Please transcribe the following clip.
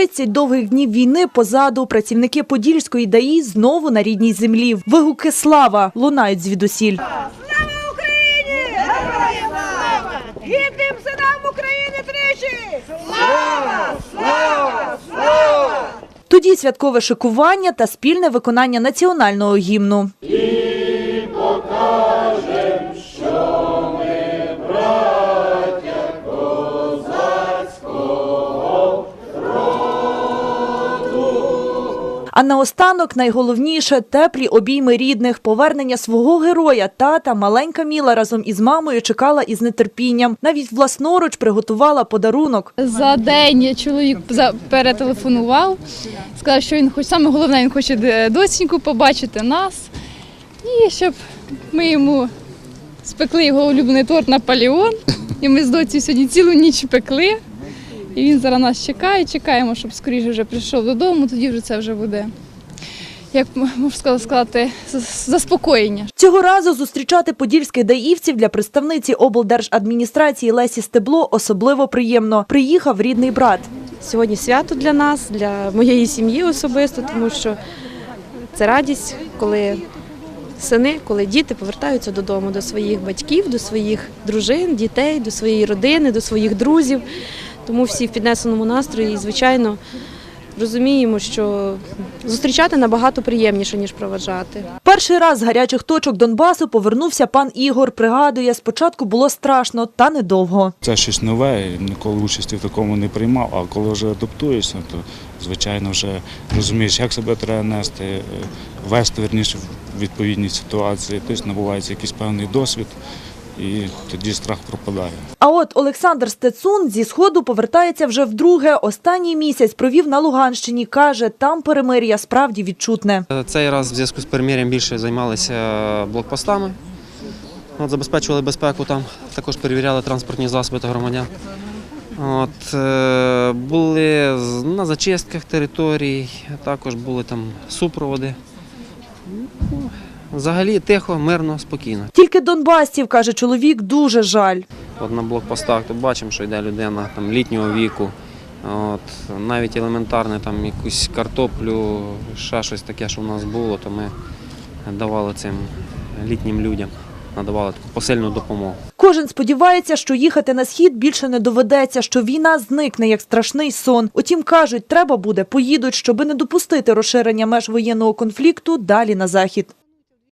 30 довгих днів війни позаду працівники Подільської ДАІ знову на рідній землі. Вигуки слава лунають звідусіль. Слава Україні! Героям слава! Гідним синам України тричі! Слава! Слава! Слава! Тоді святкове шикування та спільне виконання національного гімну. А наостанок найголовніше теплі обійми рідних, повернення свого героя. Тата маленька Міла разом із мамою чекала із нетерпінням. Навіть власноруч приготувала подарунок. За день чоловік перетелефонував, сказав, що він хоче саме головне, він хоче е, доченьку побачити нас. І щоб ми йому спекли його улюблений торт Наполеон. І ми з доці сьогодні цілу ніч пекли. І він зараз нас чекає, чекаємо, щоб скоріше вже прийшов додому, тоді вже це вже буде, як можна сказати, заспокоєння. Цього разу зустрічати подільських даївців для представниці облдержадміністрації Лесі Стебло особливо приємно. Приїхав рідний брат. Сьогодні свято для нас, для моєї сім'ї особисто, тому що це радість, коли сини, коли діти повертаються додому до своїх батьків, до своїх дружин, дітей, до своєї родини, до своїх друзів. Тому всі в піднесеному настрої і, звичайно, розуміємо, що зустрічати набагато приємніше, ніж проважати. Перший раз з гарячих точок Донбасу повернувся пан Ігор. Пригадує, спочатку було страшно, та недовго. Це щось нове, ніколи участі в такому не приймав. А коли вже адаптуєшся, то звичайно вже розумієш, як себе треба нести, е, вести верніше в відповідній ситуації. Тобто набувається якийсь певний досвід, і тоді страх пропадає. А от Олександр Стецун зі сходу повертається вже вдруге. Останній місяць провів на Луганщині. Каже, там перемир'я справді відчутне. Цей раз в зв'язку з перемир'ям більше займалися блокпостами. От, забезпечували безпеку там, також перевіряли транспортні засоби та громадян. От, е, були з- на зачистках територій, також були там супроводи. Взагалі тихо, мирно, спокійно. Тільки донбасців, каже чоловік, дуже жаль. От на блокпостах то бачимо, що йде людина там, літнього віку. От, навіть елементарне там якусь картоплю, ще щось таке, що в нас було, то ми давали цим літнім людям, надавали таку посильну допомогу. Кожен сподівається, що їхати на схід більше не доведеться, що війна зникне як страшний сон. Утім, кажуть, треба буде, поїдуть, щоби не допустити розширення меж воєнного конфлікту далі на захід.